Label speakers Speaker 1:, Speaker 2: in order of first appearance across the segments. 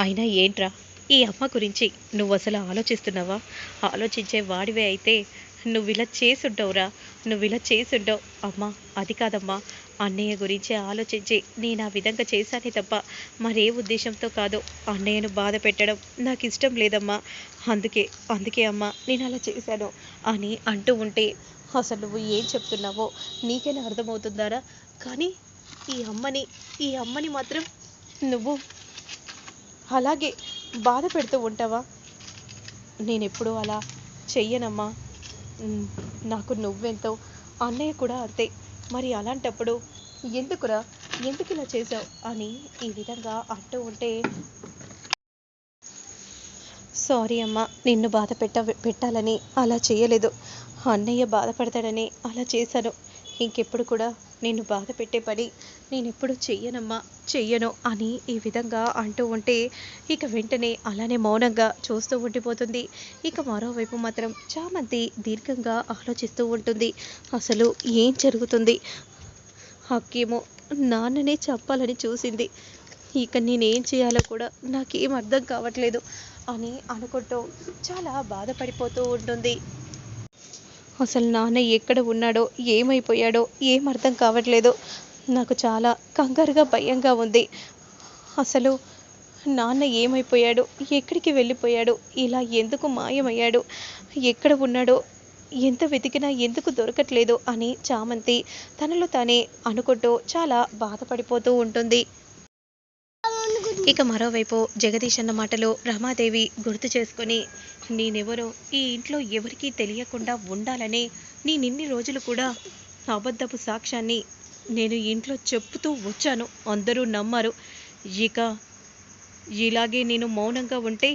Speaker 1: అయినా ఏంట్రా? ఈ అమ్మ గురించి నువ్వు అసలు ఆలోచిస్తున్నావా? ఆలోచించే వాడివే అయితే నువ్వు ఇలా చేసుంటావురా నువ్వు ఇలా చేసుండవు. అమ్మా అది కాదమ్మా. అన్నయ్య గురించి ఆలోచించి నేను ఆ విధంగా చేశానే తప్ప మరే ఉద్దేశంతో కాదు. అన్నయ్యను బాధ పెట్టడం నాకు ఇష్టం లేదమ్మా. అందుకే అందుకే అమ్మా నేను అలా చేశాను అని అంటూ ఉంటే అసలు నువ్వు ఏం చెప్తున్నావో నీకైనా అర్థమవుతుందారా? కానీ ఈ అమ్మని ఈ అమ్మని మాత్రం నువ్వు అలాగే బాధ పెడుతూ ఉంటావా? నేను అలా చెయ్యనమ్మా. నాకు నువ్వెంతో అన్నయ్య కూడా అంతే. మరి అలాంటప్పుడు ఎందుకురా ఎందుకు ఇలా చేసావు అని ఈ విధంగా అంటూ ఉంటే? సారీ అమ్మా నిన్ను బాధ పెట్ట పెట్టాలని అలా చేయలేదు అన్నయ్య బాధపడతాడని అలా చేశాను. ఇంకెప్పుడు కూడా నిన్ను బాధ పెట్టే పని నేను ఎప్పుడు చెయ్యనమ్మా చెయ్యను అని ఈ విధంగా అంటూ ఉంటే ఇక వెంటనే అలానే మౌనంగా చూస్తూ ఉండిపోతుంది. ఇక మరోవైపు మాత్రం చామంతి దీర్ఘంగా ఆలోచిస్తూ ఉంటుంది. అసలు ఏం జరుగుతుంది? హక్కేమో నాన్ననే చెప్పాలని చూసింది. ఇక నేనేం చేయాలో కూడా నాకేం అర్థం కావట్లేదు అని అనుకుంటూ చాలా బాధపడిపోతూ ఉంటుంది. అసలు నాన్న ఎక్కడ ఉన్నాడో ఏమైపోయాడో ఏం అర్థం కావట్లేదు నాకు చాలా కంగారుగా భయంగా ఉంది. అసలు నాన్న ఏమైపోయాడు? ఎక్కడికి వెళ్ళిపోయాడు? ఇలా ఎందుకు మాయమయ్యాడు? ఎక్కడ ఉన్నాడో ఎంత వెతికినా ఎందుకు దొరకట్లేదు అని చామంతి తనలో తానే అనుకుంటూ చాలా బాధపడిపోతూ ఉంటుంది. ఇక మరోవైపు జగదీష్ అన్న మాటలో రమాదేవి గుర్తు చేసుకొని నేనెవరో ఈ ఇంట్లో ఎవరికీ తెలియకుండా ఉండాలనే నేనిన్ని రోజులు కూడా అబద్ధపు సాక్ష్యాన్ని నేను ఇంట్లో చెప్పుతూ వచ్చాను. అందరూ నమ్మారు. ఇక ఇలాగే నేను మౌనంగా ఉంటే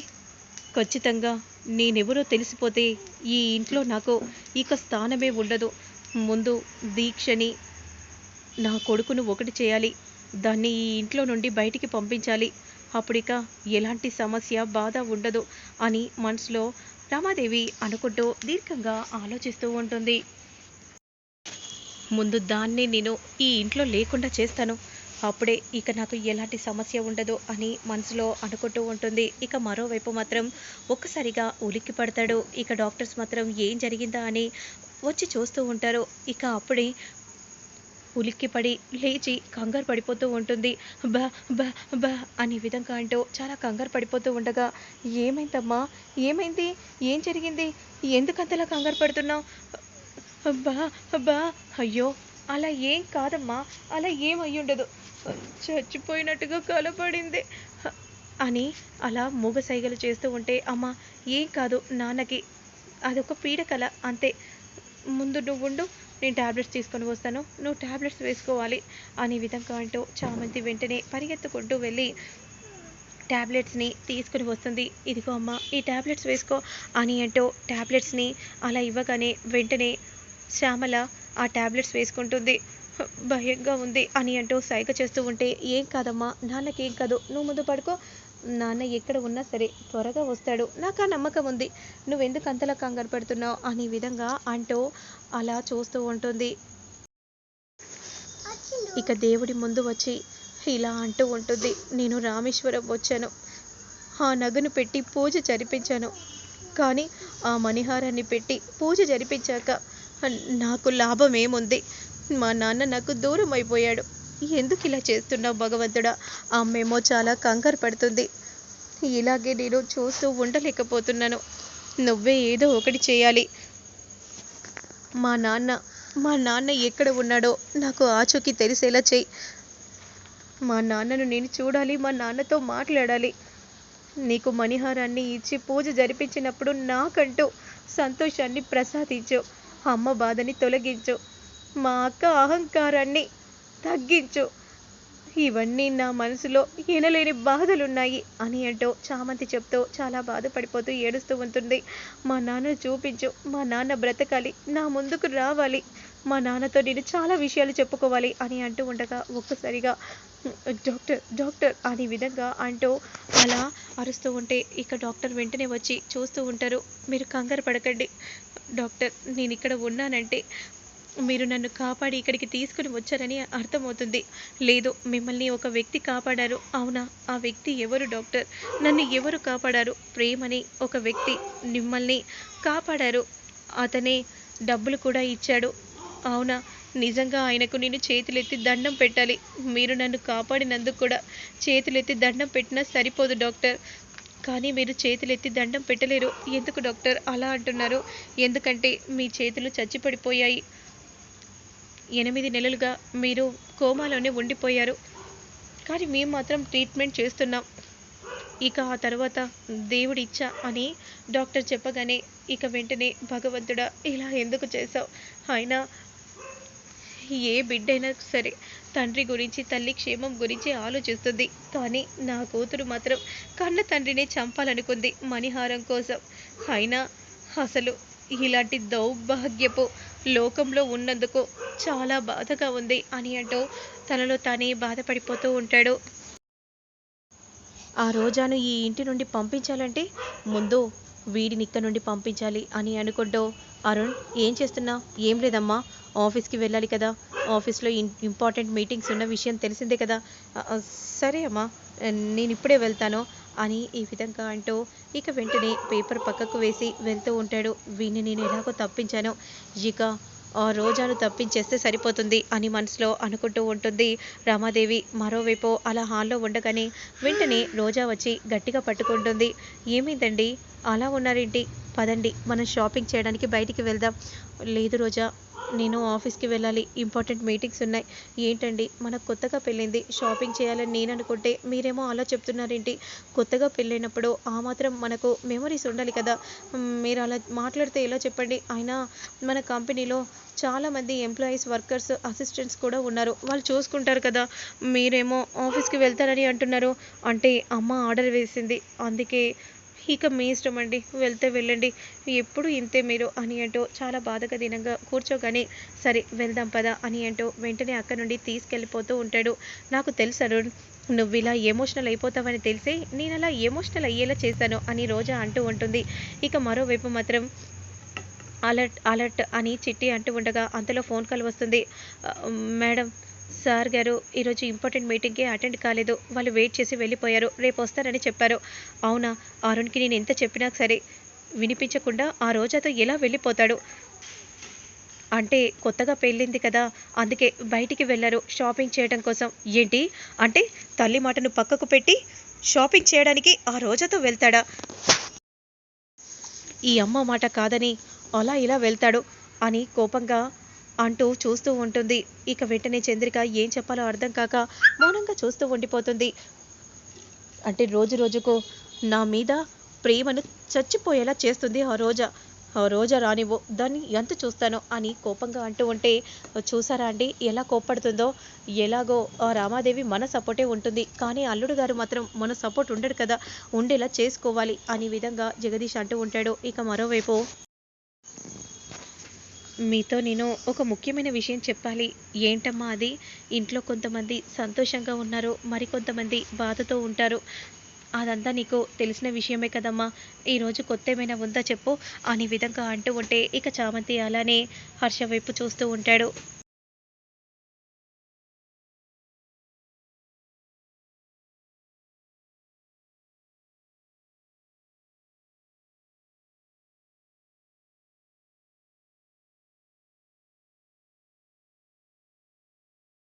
Speaker 1: ఖచ్చితంగా నేనెవరో తెలిసిపోతే ఈ ఇంట్లో నాకు ఇక స్థానమే ఉండదు. ముందు దీక్షని నా కొడుకును ఒకటి చేయాలి. దాన్ని ఈ ఇంట్లో నుండి బయటికి పంపించాలి. అప్పుడిక ఎలాంటి సమస్య బాధ ఉండదు అని మనసులో రమాదేవి అనుకుంటూ దీర్ఘంగా ఆలోచిస్తూ ఉంటుంది. ముందు దాన్ని నేను ఈ ఇంట్లో లేకుండా చేస్తాను. అప్పుడే ఇక నాకు ఎలాంటి సమస్య ఉండదు అని మనసులో అనుకుంటూ ఉంటుంది. ఇక మరోవైపు మాత్రం ఒక్కసారిగా ఉలిక్కి పడతాడు. ఇక డాక్టర్స్ మాత్రం ఏం జరిగిందా అని వచ్చి చూస్తూ ఉంటారు. ఇక అప్పుడే ఉలిక్కిపడి లేచి కంగారు పడిపోతూ ఉంటుంది. బా బా బా అనే విధంగా అంటూ చాలా కంగారు పడిపోతూ ఉండగా ఏమైందమ్మా? ఏమైంది? ఏం జరిగింది? ఎందుకంతలా కంగారు పడుతున్నావు? బా బా అయ్యో అలా ఏం కాదమ్మా. అలా ఏం అయ్యుండదు చచ్చిపోయినట్టుగా కలపడింది అని అలా మూగ సైగలు చేస్తూ ఉంటే అమ్మ ఏం కాదు నాన్నకి. అదొక పీడకల అంతే. ముందు నువ్వు ఉండు. నేను ట్యాబ్లెట్స్ తీసుకొని వస్తాను. నువ్వు ట్యాబ్లెట్స్ వేసుకోవాలి అనే విధంగా అంటూ చామంతి వెంటనే పరిగెత్తుకుంటూ వెళ్ళి ట్యాబ్లెట్స్ని తీసుకుని వస్తుంది. ఇదిగో అమ్మ ఈ ట్యాబ్లెట్స్ వేసుకో అని అంటూ ట్యాబ్లెట్స్ని అలా ఇవ్వగానే వెంటనే శ్యామల ఆ ట్యాబ్లెట్స్ వేసుకుంటుంది. భయంగా ఉంది అని అంటూ సైగ చేస్తూ ఉంటే ఏం కాదమ్మా నాన్నకేం కాదు నువ్వు ముందు పడుకో నాన్న ఎక్కడ ఉన్నా సరే త్వరగా వస్తాడు. నాకు ఆ నమ్మకం ఉంది. నువ్వెందుకు అంతలా కంగారు పడుతున్నావు? అనే విధంగా అంటూ అలా చూస్తూ ఉంటుంది. ఇక దేవుడి ముందు వచ్చి ఇలా అంటూ ఉంటుంది. నేను రామేశ్వరం వచ్చాను. ఆ నగను పెట్టి పూజ జరిపించాను. కానీ ఆ మణిహారాన్ని పెట్టి పూజ జరిపించాక నాకు లాభం ఏముంది మా నాన్న నాకు దూరం అయిపోయాడు ఎందుకు ఇలా చేస్తున్నావు భగవంతుడా? అమ్మేమో చాలా కంగారు పడుతుంది. ఇలాగే నేను చూస్తూ ఉండలేకపోతున్నాను. నువ్వే ఏదో ఒకటి చేయాలి. మా నాన్న మా నాన్న ఎక్కడ ఉన్నాడో నాకు ఆచూకీ తెలిసేలా చెయ్యి. మా నాన్నను నేను చూడాలి మా నాన్నతో మాట్లాడాలి. నీకు మణిహారాన్ని ఇచ్చి పూజ జరిపించినప్పుడు నాకంటూ సంతోషాన్ని ప్రసాదించు. అమ్మ బాధని తొలగించు. మా అక్క అహంకారాన్ని తగ్గించు. ఇవన్నీ నా మనసులో ఎనలేని బాధలున్నాయి అని అంటూ చామంతి చెప్తూ చాలా బాధపడిపోతూ ఏడుస్తూ ఉంటుంది. మా నాన్న చూపించు మా నాన్న బ్రతకాలి నా ముందుకు రావాలి మా నాన్నతో నేను చాలా విషయాలు చెప్పుకోవాలి అని అంటూ ఉండగా ఒక్కసారిగా డాక్టర్ డాక్టర్ అనే విధంగా అంటూ అలా అరుస్తూ ఉంటే ఇక డాక్టర్ వెంటనే వచ్చి చూస్తూ ఉంటారు. మీరు కంగారు పడకండి డాక్టర్ నేను ఇక్కడ ఉన్నానంటే మీరు నన్ను కాపాడి ఇక్కడికి తీసుకుని వచ్చారని అర్థమవుతుంది. లేదు మిమ్మల్ని ఒక వ్యక్తి కాపాడారు. అవునా? ఆ వ్యక్తి ఎవరు డాక్టర్? నన్ను ఎవరు కాపాడారు? ప్రేమని ఒక వ్యక్తి మిమ్మల్ని కాపాడారు. అతనే డబ్బులు కూడా ఇచ్చాడు. అవునా? నిజంగా ఆయనకు నేను చేతులెత్తి దండం పెట్టాలి. మీరు నన్ను కాపాడినందుకు కూడా చేతులెత్తి దండం పెట్టినా సరిపోదు డాక్టర్. కానీ మీరు చేతులెత్తి దండం పెట్టలేరు. ఎందుకు డాక్టర్? అలా అంటున్నారు. ఎందుకంటే మీ చేతులు చచ్చిపడిపోయాయి. ఎనిమిది నెలలుగా మీరు కోమాలోనే ఉండిపోయారు. కానీ మేము మాత్రం ట్రీట్మెంట్ చేస్తున్నాం. ఇక ఆ తర్వాత దేవుడిచ్చా అని డాక్టర్ చెప్పగానే ఇక వెంటనే భగవంతుడా ఇలా ఎందుకు చేశావు? అయినా ఏ బిడ్డైనా సరే తండ్రి గురించి తల్లి క్షేమం గురించి ఆలోచిస్తుంది. కానీ నా కూతురు మాత్రం కన్న తండ్రిని చంపాలనుకుంది మణిహారం కోసం. అయినా అసలు ఇలాంటి దౌర్భాగ్యపు లోకంలో ఉన్నందుకు చాలా బాధగా ఉంది అని అంటూ తనలో తానే బాధపడిపోతూ ఉంటాడు. ఆ రోజాను ఈ ఇంటి నుండి పంపించాలంటే ముందు వీడిని ఇక్కడ నుండి పంపించాలి అని అనుకుంటూ అరుణ్ ఏం చేస్తున్నా? ఏం లేదమ్మా. ఆఫీస్కి వెళ్ళాలి కదా. ఆఫీస్లో ఇన్ ఇంపార్టెంట్ మీటింగ్స్ ఉన్న విషయం తెలిసిందే కదా. సరే అమ్మా. నేను ఇప్పుడే వెళ్తాను. అని ఈ విధంగా అంటూ ఇక వెంటనే పేపర్ పక్కకు వేసి వెళ్తూ ఉంటాడు. వీడిని నేను ఎలాగో తప్పించాను ఇక ఆ రోజాను తప్పించేస్తే సరిపోతుంది అని మనసులో అనుకుంటూ ఉంటుంది రమాదేవి. మరోవైపు అలా హాల్లో ఉండగానే వెంటనే రోజా వచ్చి గట్టిగా పట్టుకుంటుంది. ఏమైందండి? అలా ఉన్నారేంటి? పదండి మనం షాపింగ్ చేయడానికి బయటికి వెళ్దాం. లేదు రోజా నేను ఆఫీస్కి వెళ్ళాలి. ఇంపార్టెంట్ మీటింగ్స్ ఉన్నాయి. ఏంటండి? మనకు కొత్తగా పెళ్ళింది. షాపింగ్ చేయాలని నేను అనుకుంటే మీరేమో అలా చెప్తున్నారేంటి? కొత్తగా పెళ్ళైనప్పుడు ఆ మాత్రం మనకు మెమరీస్ ఉండాలి కదా. మీరు అలా మాట్లాడితే ఎలా చెప్పండి? అయినా మన కంపెనీలో చాలామంది ఎంప్లాయీస్ వర్కర్స్ అసిస్టెంట్స్ కూడా ఉన్నారు. వాళ్ళు చూసుకుంటారు కదా మీరేమో ఆఫీస్కి వెళ్తారని అంటున్నారు. అంటే అమ్మ ఆర్డర్ వేసింది. అందుకే ఇక మీ ఇష్టం అండి. వెళ్తే వెళ్ళండి. ఎప్పుడు ఇంతే మీరు అని అంటూ చాలా బాధగా దినంగా కూర్చోగానే సరే వెళ్దాం పదా అని అంటూ వెంటనే అక్కడ నుండి తీసుకెళ్ళిపోతూ ఉంటాడు. నాకు తెలుసు అరుణ్ నువ్వు ఇలా ఎమోషనల్ అయిపోతావని తెలిసే నేను అలా ఎమోషనల్ అయ్యేలా చేశాను అని రోజా అంటూ ఉంటుంది. ఇక మరోవైపు మాత్రం అలర్ట్ అలర్ట్ అని చిట్టి అంటూ ఉండగా అంతలో ఫోన్ కాల్ వస్తుంది. మేడం సార్ గారు ఈరోజు ఇంపార్టెంట్ మీటింగ్కి అటెండ్ కాలేదు. వాళ్ళు వెయిట్ చేసి వెళ్ళిపోయారు. రేపు వస్తారని చెప్పారు. అవునా? అరుణ్కి నేను ఎంత చెప్పినా సరే వినిపించకుండా ఆ రోజాతో ఎలా వెళ్ళిపోతాడు? అంటే కొత్తగా పెళ్ళింది కదా అందుకే బయటికి వెళ్ళారు షాపింగ్ చేయడం కోసం. ఏంటి? అంటే తల్లి మాటను పక్కకు పెట్టి షాపింగ్ చేయడానికి ఆ రోజాతో వెళ్తాడా? ఈ అమ్మ మాట కాదని అలా ఇలా వెళ్తాడు అని కోపంగా అంటూ చూస్తూ ఉంటుంది. ఇక వెంటనే చంద్రిక ఏం చెప్పాలో అర్థం కాక మౌనంగా చూస్తూ ఉండిపోతుంది. అంటే రోజు రోజుకు నా మీద ప్రేమను చచ్చిపోయేలా చేస్తుంది ఆ రోజా. ఆ రోజా రానివ్వు దాన్ని ఎంత చూస్తానో అని కోపంగా అంటూ ఉంటే చూసారా అండి ఎలా కోప్పడుతుందో. ఎలాగో ఆ రామాదేవి మన సపోర్టే ఉంటుంది. కానీ అల్లుడు గారు మాత్రం మన సపోర్ట్ ఉండడు కదా ఉండేలా చేసుకోవాలి అనే విధంగా జగదీష్ అంటూ ఉంటాడు. ఇక మరోవైపు మీతో నేను ఒక ముఖ్యమైన విషయం చెప్పాలి. ఏంటమ్మా అది? ఇంట్లో కొంతమంది సంతోషంగా ఉన్నారు మరికొంతమంది బాధతో ఉంటారు. అదంతా నీకు తెలిసిన విషయమే కదమ్మా. ఈరోజు కొత్త ఏమైనా ఉందా చెప్పు. అనే విధంగా అంటూ ఉంటే ఇక చామంతి అలానే హర్ష వైపు చూస్తూ ఉంటాడు.